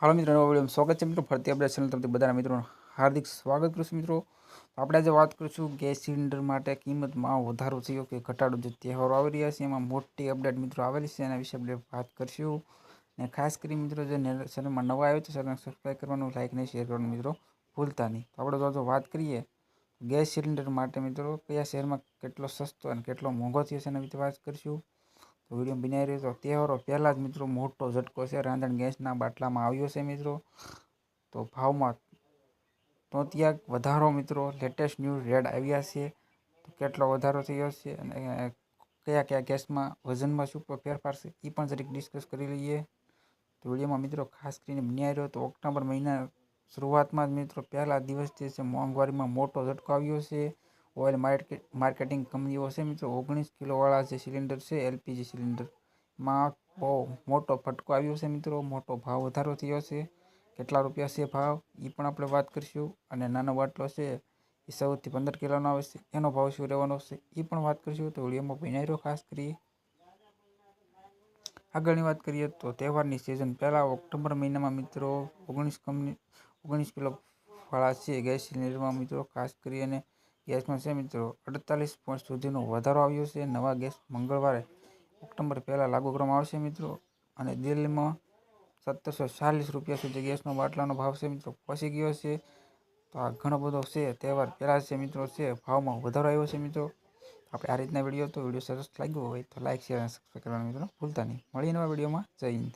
હાલો મિત્રો, નવા સ્વાગત છે મિત્રો. ફરતી આપણે ચેનલ તરફથી બધાના મિત્રો હાર્દિક સ્વાગત કરું મિત્રો. આપણે આજે વાત કરીશું ગેસ સિલિન્ડર માટે કિંમતમાં વધારો થયો કે ઘટાડો જે તહેવારો આવી રહ્યા છે, એમાં મોટી અપડેટ મિત્રો આવેલી છે. એના વિશે આપણે વાત કરીશું. અને ખાસ કરી મિત્રો, જે ચેનલમાં નવા આવ્યો છે ચેનલ સબસ્ક્રાઈબ કરવાનું લાઇક ને શેર કરવાનું મિત્રો ભૂલતા નહીં. આપણે જો વાત કરીએ ગેસ સિલિન્ડર માટે મિત્રો, કયા શહેરમાં કેટલો સસ્તો અને કેટલો મોંઘો થયો છે એના વિશે વાત કરીશું. તો વીડિયો બનાવી રહ્યો તો તહેવારો પહેલાં જ મિત્રો મોટો ઝટકો છે. રાંધણ ગેસના બાટલામાં આવ્યો છે મિત્રો. તો ભાવમાં તો ત્યાં વધારો મિત્રો. લેટેસ્ટ ન્યૂઝ રેડ આવ્યા છે. તો કેટલો વધારો થયો છે અને કયા કયા ગેસમાં વજનમાં શું ફેરફાર છે એ પણ જરીક ડિસ્કસ કરી લઈએ. તો વિડીયોમાં મિત્રો ખાસ કરીને બન્યા રહ્યો તો ઓક્ટોબર મહિના શરૂઆતમાં જ મિત્રો પહેલા દિવસથી છે મોંઘવારીમાં મોટો ઝટકો આવ્યો છે. ઓઇલ માર્કેટ, માર્કેટિંગ કંપનીઓ છે મિત્રો. ઓગણીસ કિલોવાળા જે સિલિન્ડર છે, એલપીજી સિલિન્ડરમાં બહુ મોટો ફટકો આવ્યો છે મિત્રો. મોટો ભાવ વધારો થયો છે. કેટલા રૂપિયા છે ભાવ? એ પણ આપણે વાત કરીશું. અને નાનો બાટલો છે એ સૌથી પંદર કિલોનો આવે છે. એનો ભાવ શું રહેવાનો છે? એ પણ વાત કરીશું. તો વિડીયોમાં બનાવી ખાસ કરીએ આગળની વાત કરીએ તો તહેવારની સિઝન પહેલાં ઓક્ટોબર મહિનામાં મિત્રો, ઓગણીસ કંપની, ઓગણીસ કિલો વાળા છે ગેસ સિલિન્ડરમાં મિત્રો ખાસ કરી ગેસમાં છે મિત્રો? અડતાલીસ પોઈન્ટ સુધીનો વધારો આવ્યો છે. નવા ગેસ મંગળવારે ઓક્ટોબર પહેલાં લાગુ કરવામાં આવશે મિત્રો. અને દિલ્હીમાં સત્તરસો ચાલીસ રૂપિયા સુધી ગેસનો બાટલાનો ભાવ છે મિત્રો. પહોંચી ગયો છે. તો આ ઘણો બધો છે, તહેવાર પહેલાં છે મિત્રો છે. ભાવમાં વધારો આવ્યો છે મિત્રો. આપણે આ રીતના વીડિયો તો વીડિયો સરસ લાગ્યો હોય તો લાઇક શેર અને સબસ્ક્રાઈબ કરવાનું મિત્રો ભૂલતા નહીં. મળીએ નવા વિડીયોમાં. જય હિન્દ.